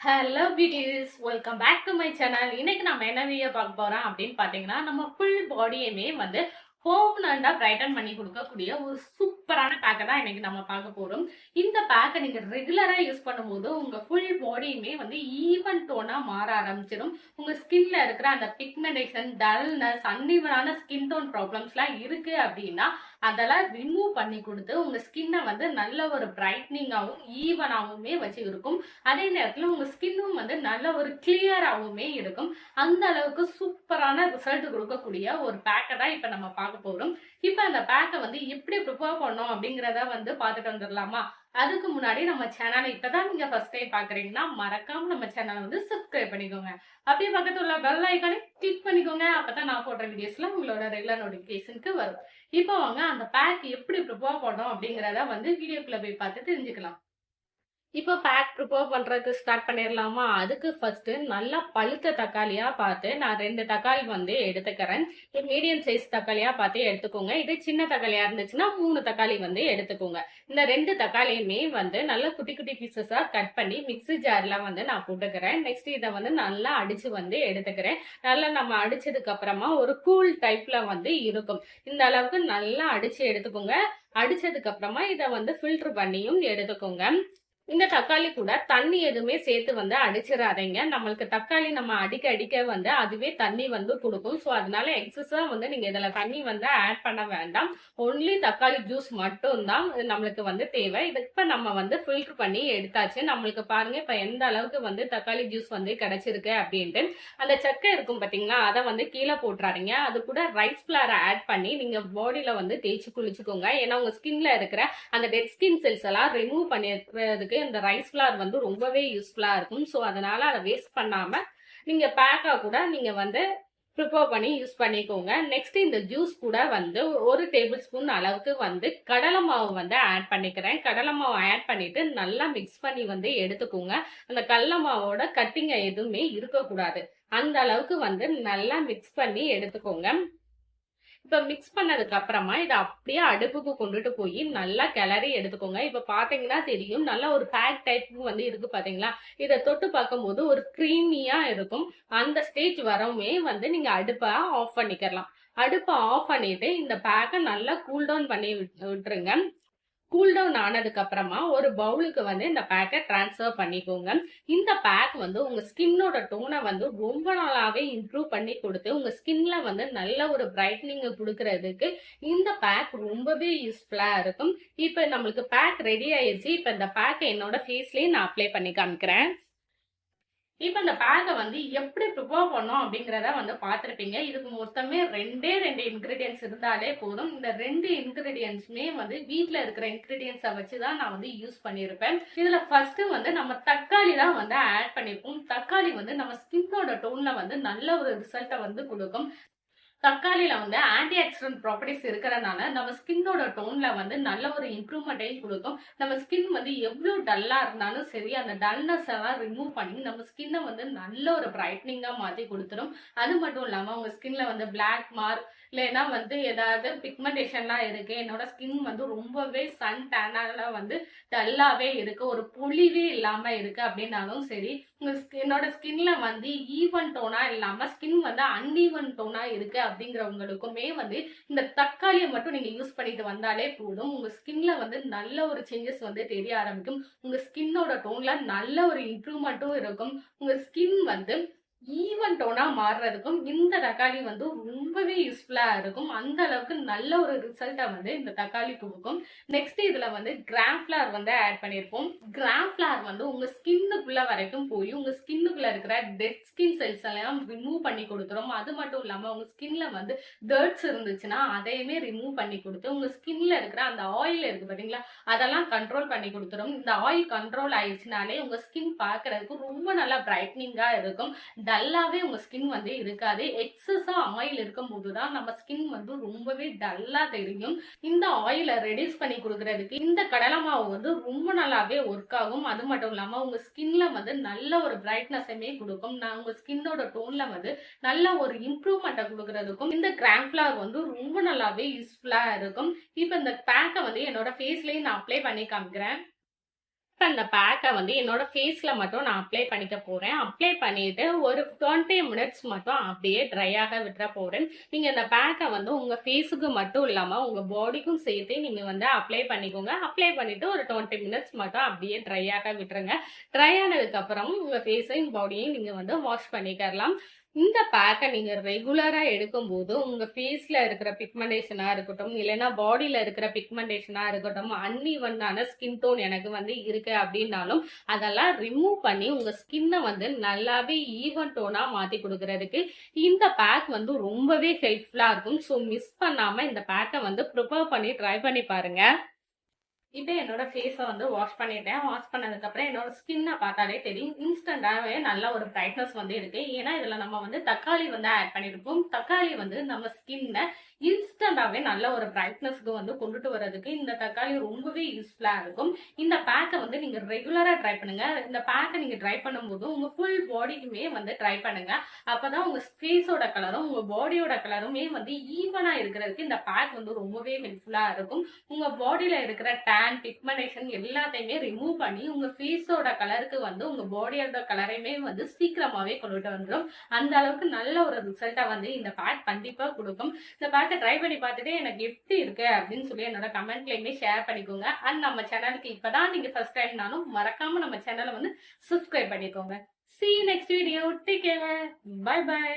Hello beauties welcome back to my channel இன்னைக்கு நம்ம என்ன வீடியோ பார்க்க போறோம் அப்படின்னு பாத்தீங்கன்னா நம்ம ஃபுல் பாடியுமே வந்து ஹோம்லண்டா பிரைட்டன் பண்ணி கொடுக்கக்கூடிய ஒரு சூப்பரான பேக்கை தான் இன்னைக்கு நம்ம பார்க்க போறோம். இந்த பேக்கை நீங்க ரெகுலரா யூஸ் பண்ணும்போது உங்க ஃபுல் பாடியுமே வந்து ஈவன் டோனா மாற ஆரம்பிச்சிடும். உங்க ஸ்கின்ல இருக்கிற அந்த பிக்மெண்டேஷன் டல்னஸ் அன்இவனான ஸ்கின் டோன் ப்ராப்ளம்ஸ்லாம் இருக்கு அப்படின்னா அதெல்லாம் ரிமூவ் பண்ணி கொடுத்து உங்க ஸ்கின்னை வந்து நல்ல ஒரு பிரைட்னிங்காகவும் ஈவனாகவுமே வச்சு இருக்கும். அதே நேரத்தில் உங்க ஸ்கின்னும் வந்து நல்ல ஒரு கிளியராகவுமே இருக்கும். அந்த அளவுக்கு சூப்பரான ரிசல்ட் கொடுக்கக்கூடிய ஒரு பேக்கை தான் இப்போ நம்ம பார்க்க போறோம். இப்போ அந்த பேக்கை வந்து எப்படி ப்ரிப்பேர் பண்ணோம் அப்படிங்கிறத வந்து பார்த்துட்டு வந்துடலாமா? அதுக்கு முன்னாடி நம்ம சேனலை இப்பதான் நீங்க ஃபர்ஸ்ட் டைம் பாக்குறீங்கன்னா மறக்காம நம்ம சேனலை வந்து சப்ஸ்கிரைப் பண்ணிக்கோங்க. அப்படியே பக்கத்துல உள்ள பெல் ஐக்கானே கிளிக் பண்ணிக்கோங்க அப்பதான் நான் போடுற வீடியோஸ்ல உங்களோட ரெகுலர் நோட்டிபிகேஷனுக்கு வரும். இப்போ வாங்க அந்த பேக் எப்படி ப்ரிப்பேர் பண்ணோம் அப்படிங்கிறத வந்து வீடியோக்குள்ள போய் பார்த்து தெரிஞ்சுக்கலாம். இப்போ பேக் ப்ரிப்பேர் பண்ணுறதுக்கு ஸ்டார்ட் பண்ணிடலாமா அதுக்கு ஃபஸ்ட்டு நல்லா பழுத்த தக்காளியாக பார்த்து நான் ரெண்டு தக்காளி வந்து எடுத்துக்கிறேன். மீடியம் சைஸ் தக்காளியாக பார்த்து எடுத்துக்கோங்க. இது சின்ன தக்காளியாக இருந்துச்சுன்னா மூணு தக்காளி வந்து எடுத்துக்கோங்க. இந்த ரெண்டு தக்காளியுமே வந்து நல்லா குட்டி குட்டி பீசஸாக கட் பண்ணி மிக்ஸி ஜார்லாம் வந்து நான் போட்டுக்கிறேன். நெக்ஸ்ட் இதை வந்து நல்லா அடித்து வந்து எடுத்துக்கிறேன். நல்லா நம்ம அடித்ததுக்கப்புறமா ஒரு கூல் டைப்பில் வந்து இருக்கும். இந்த அளவுக்கு நல்லா அடித்து எடுத்துக்கோங்க. அடிச்சதுக்கு அப்புறமா இதை வந்து ஃபில்டர் பண்ணியும் எடுத்துக்கோங்க. இந்த தக்காளி கூட தண்ணி எதுவுமே சேர்த்து வந்து அடிச்சிடாதீங்க. நம்மளுக்கு தக்காளி நம்ம அடிக்க அடிக்க வந்து அதுவே தண்ணி வந்து கொடுக்கும். ஸோ அதனால எக்ஸஸா வந்து நீங்க இதுல தண்ணி வந்து ஆட் பண்ண வேண்டாம். ஒன்லி தக்காளி ஜூஸ் மட்டும் தான் நம்மளுக்கு வந்து தேவை. இது இப்ப நம்ம வந்து ஃபில்டர் பண்ணி எடுத்தாச்சு. நம்மளுக்கு பாருங்க இப்ப எந்த அளவுக்கு வந்து தக்காளி ஜூஸ் வந்து கிடைச்சிருக்கு அப்படின்ட்டு. அந்த சக்கை இருக்கும் பாத்தீங்களா அதை வந்து கீழே போட்டுறாருங்க அது கூட ரைஸ் ஃபிளாரை ஆட் பண்ணி நீங்க பாடியில வந்து தேய்ச்சி குளிச்சுக்கோங்க. ஏன்னா உங்க ஸ்கின்ல இருக்கிற அந்த டெட் ஸ்கின் செல்ஸ் எல்லாம் ரிமூவ் பண்ணிடுறதுக்கு இந்த ரைஸ் ஃப்ளார் வந்து ரொம்பவே யூஸ்ஃபுல்லாக இருக்கும். ஸோ அதனால் அதை வேஸ்ட் பண்ணாமல் நீங்கள் பேக்காக கூட நீங்கள் வந்து ப்ரிப்பேர் பண்ணி யூஸ் பண்ணிக்கோங்க. நெக்ஸ்ட் இந்த ஜூஸ் கூட வந்து ஒரு டேபிள் ஸ்பூன் அளவுக்கு வந்து கடலை மாவு வந்து ஆட் பண்ணிக்கிறேன். கடலை மாவு ஆட் பண்ணிட்டு நல்லா மிக்ஸ் பண்ணி வந்து எடுத்துக்கோங்க. அந்த கடலை மாவோட கட்டிங்க எதுவுமே இருக்கக்கூடாது. அந்த அளவுக்கு வந்து நல்லா மிக்ஸ் பண்ணி எடுத்துக்கோங்க. இப்போ மிக்ஸ் பண்ணதுக்கு அப்புறமா இதை அப்படியே அடுப்புக்கு கொண்டுட்டு போய் நல்லா கிளறி எடுத்துக்கோங்க. இப்போ பார்த்தீங்கன்னா தெரியும் நல்லா ஒரு பேக் டைப்புக்கு வந்து இருக்கு பார்த்தீங்களா? இதை தொட்டு பார்க்கும்போது ஒரு க்ரீமியா இருக்கும். அந்த ஸ்டேஜ் வரவுமே வந்து நீங்க அடுப்பை ஆஃப் பண்ணிக்கலாம். அடுப்பை ஆஃப் பண்ணிட்டு இந்த பேக்கை நல்லா கூல் டவுன் பண்ணி விட்டுருங்க. கூல் டவுன் ஆனதுக்கு அப்புறமா ஒரு பவுலுக்கு வந்து இந்த பேக்கை டிரான்ஸ்ஃபர் பண்ணிக்கோங்க. இந்த பேக் வந்து உங்க ஸ்கின்னோட டோனை வந்து ரொம்ப நாளாவே இம்ப்ரூவ் பண்ணி கொடுத்து உங்க ஸ்கின்ல வந்து நல்ல ஒரு பிரைட்னிங் கொடுக்கறதுக்கு இந்த பேக் ரொம்பவே யூஸ்ஃபுல்லா இருக்கும். இப்போ நம்மளுக்கு பேக் ரெடி ஆயிடுச்சு இப்போ இந்த பேக்கை என்னோட ஃபேஸ்லயே நான் அப்ளை பண்ணி காமிக்கிறேன். இப்போ இந்த பேக்கை வந்து எப்படி ப்ரிப்பேர் பண்ணோம் அப்படிங்கிறத வந்து பார்த்துருப்பீங்க. இதுக்கு மொத்தமே ரெண்டே ரெண்டு இன்க்ரீடியன்ஸ் இருந்தாலே போதும். இந்த ரெண்டு இன்க்ரீடியன்ஸுமே வந்து வீட்டில் இருக்கிற இன்க்ரீடியன்ஸை வச்சு தான் நான் வந்து யூஸ் பண்ணியிருப்பேன். இதில் ஃபர்ஸ்ட் வந்து நம்ம தக்காளி தான் வந்து ஆட் பண்ணியிருப்போம் தக்காளி வந்து நம்ம ஸ்கின்னோட டோனில் வந்து நல்ல ஒரு ரிசல்ட்டை வந்து கொடுக்கும். தக்காளியில வந்து ஆன்டி ஆக்சிடென்ட் ப்ராப்பர்ட்டிஸ் இருக்கிறனால நம்ம ஸ்கின்னோட டோன்ல வந்து நல்ல ஒரு இம்ப்ரூவ்மெண்ட்டையும் கொடுக்கும். நம்ம ஸ்கின் வந்து எவ்வளோ டல்லா இருந்தாலும் சரி அந்த டல்னஸ் எல்லாம் ரிமூவ் பண்ணி நம்ம ஸ்கின்னை வந்து நல்ல ஒரு பிரைட்னிங்கா மாற்றி கொடுத்துரும். அது மட்டும் இல்லாம உங்க ஸ்கின்ல வந்து பிளாக் மார்க் இல்லைன்னா வந்து ஏதாவது பிக்மெண்டேஷன்லாம் இருக்கு என்னோட ஸ்கின் வந்து ரொம்பவே சன் டேனால வந்து டல்லாவே இருக்கு ஒரு பொலிவே இல்லாம இருக்கு அப்படின்னாலும் சரி உங்க என்னோட ஸ்கின்ல வந்து ஈவன் டோனா இல்லாம ஸ்கின் வந்து அன்ஈவன் டோனா இருக்கு அப்படிங்கிறவங்களுக்குமே வந்து இந்த தக்காளியை மட்டும் நீங்க யூஸ் பண்ணிட்டு வந்தாலே போதும். உங்க ஸ்கின்ல வந்து நல்ல ஒரு சேஞ்சஸ் வந்து தெரிய ஆரம்பிக்கும். உங்க ஸ்கின்னோட டோன்ல நல்ல ஒரு இம்ப்ரூவ்மெண்ட்டும் இருக்கும். உங்க ஸ்கின் வந்து ஈவன் டோனாக மாறுறதுக்கும் இந்த தக்காளி வந்து ரொம்பவே யூஸ்ஃபுல்லாக இருக்கும். அந்த அளவுக்கு நல்ல ஒரு ரிசல்ட்டை வந்து இந்த தக்காளி கொடுக்கும். நெக்ஸ்ட் இதில் வந்து கிராம் ஃப்ளார் வந்து ஆட் பண்ணியிருப்போம் கிராம் ஃப்ளார் வந்து உங்கள் ஸ்கின்னுக்குள்ளே வரைக்கும் போய் உங்கள் ஸ்கின்னுக்குள்ளே இருக்கிற டெட் ஸ்கின் செல்ஸ் எல்லாம் ரிமூவ் பண்ணி கொடுத்துரும். அது மட்டும் இல்லாமல் உங்கள் ஸ்கின்ல வந்து டர்ட்ஸ் இருந்துச்சுன்னா அதையுமே ரிமூவ் பண்ணி கொடுத்து உங்கள் ஸ்கின்ல இருக்கிற அந்த ஆயில் இருக்குது பார்த்தீங்களா அதெல்லாம் கண்ட்ரோல் பண்ணி கொடுத்துரும். இந்த ஆயில் கண்ட்ரோல் ஆயிடுச்சுனாலே உங்கள் ஸ்கின் பார்க்கறதுக்கு ரொம்ப நல்லா பிரைட்னிங்காக இருக்கும். டல்லாவே உங்க ஸ்கின் வந்து இருக்காது. எக்ஸஸா ஆயில் இருக்கும்போது தான் நம்ம ஸ்கின் வந்து ரொம்பவே டல்லா தெரியும். இந்த ஆயிலை ரெடியூஸ் பண்ணி கொடுக்கறதுக்கு இந்த கடலை மாவு வந்து ரொம்ப நல்லாவே ஒர்க் ஆகும். அது மட்டும் இல்லாம உங்க ஸ்கின்ல வந்து நல்ல ஒரு பிரைட்னஸையுமே கொடுக்கும். நான் உங்க ஸ்கின்னோட டோன்ல வந்து நல்ல ஒரு இம்ப்ரூவ்மெண்ட்டை கொடுக்கறதுக்கும் இந்த கிராம்ஃப்ளவர் வந்து ரொம்ப நல்லாவே யூஸ்ஃபுல்லா இருக்கும். இப்போ இந்த பேக்கை வந்து என்னோட ஃபேஸ்லயே நான் அப்ளை பண்ணி காமிக்கிறேன். பண்ண பேக்கை வந்து என்னோட ஃபேஸில் மட்டும் நான் அப்ளை பண்ணிக்க போகிறேன் அப்ளை பண்ணிட்டு ஒரு டுவெண்ட்டி மினிட்ஸ் மட்டும் அப்படியே ட்ரை ஆக விட்டுற போகிறேன் நீங்கள் இந்த பேக்கை வந்து உங்கள் ஃபேஸுக்கு மட்டும் இல்லாமல் உங்கள் பாடிக்கும் சேர்த்து நீங்கள் வந்து அப்ளை பண்ணிக்கோங்க. அப்ளை பண்ணிவிட்டு ஒரு டுவெண்ட்டி மினிட்ஸ் மட்டும் அப்படியே ட்ரை ஆக விட்டுருங்க. ட்ரை ஆனதுக்கப்புறம் உங்கள் ஃபேஸையும் பாடியையும் நீங்கள் வந்து வாஷ் பண்ணிக்கலாம். இந்த பேக்கை நீங்க ரெகுலரா எடுக்கும்போது உங்க ஃபேஸ்ல இருக்கிற பிக்மெண்டேஷனா இருக்கட்டும் இல்லைன்னா பாடியில இருக்கிற பிக்மெண்டேஷனா இருக்கட்டும் அன்இவனான ஸ்கின் டோன் எனக்கு வந்து இருக்கு அப்படின்னாலும் அதெல்லாம் ரிமூவ் பண்ணி உங்க ஸ்கின்னை வந்து நல்லாவே ஈவன் டோனா மாத்தி கொடுக்கறதுக்கு இந்த பேக் வந்து ரொம்பவே ஹெல்ப்ஃபுல்லா இருக்கும். ஸோ மிஸ் பண்ணாம இந்த பேக்கை வந்து ப்ரிப்பேர் பண்ணி ட்ரை பண்ணி பாருங்க. இப்போ என்னோட ஃபேஸை வந்து வாஷ் பண்ணிட்டேன். வாஷ் பண்ணதுக்கப்புறம் என்னோட ஸ்கின்னை பார்த்தாலே தெரியும். இன்ஸ்டண்டாகவே நல்ல ஒரு பிரைட்னஸ் வந்து இருக்கு. ஏன்னா இதில் நம்ம வந்து தக்காளி வந்து ஆட் பண்ணியிருப்போம் தக்காளி வந்து நம்ம ஸ்கின்னை இன்ஸ்டண்டாகவே நல்ல ஒரு பிரைட்னஸ்க்கு வந்து கொண்டுட்டு வர்றதுக்கு இந்த தக்காளி ரொம்பவே யூஸ்ஃபுல்லா இருக்கும். இந்த பேக்கை வந்து நீங்க ரெகுலரா ட்ரை பண்ணுங்க. இந்த பேக்கை நீங்க ட்ரை பண்ணும்போது உங்க ஃபுல் பாடிக்குமே வந்து ட்ரை பண்ணுங்க. அப்பதான் உங்க ஃபேஸோட கலரும் உங்க பாடியோட கலருமே வந்து ஈவனா இருக்கிறதுக்கு இந்த பேக் வந்து ரொம்பவே ஹெல்ப்ஃபுல்லா இருக்கும். உங்க பாடியில இருக்கிற டேன் பிக்மெண்டேஷன் எல்லாத்தையுமே ரிமூவ் பண்ணி உங்க ஃபேஸோட கலருக்கு வந்து உங்க பாடியோட கலரையுமே வந்து சீக்கிரமாவே கொண்டுட்டு வந்துடும் அந்த அளவுக்கு நல்ல ஒரு ரிசல்ட்டை வந்து இந்த பேக் கண்டிப்பா கொடுக்கும். இந்த பேக் பேக்கை ட்ரை பண்ணி பார்த்துட்டு எனக்கு எப்படி இருக்கு? அப்படின்னு சொல்லி என்னோட கமெண்ட்லயுமே ஷேர் பண்ணிக்கோங்க. அண்ட் நம்ம சேனலுக்கு இப்பதான் நீங்க ஃபர்ஸ்ட் டைம்னாலும் மறக்காம நம்ம சேனலை வந்து சப்ஸ்கிரைப் பண்ணிக்கோங்க. See next video take care bye bye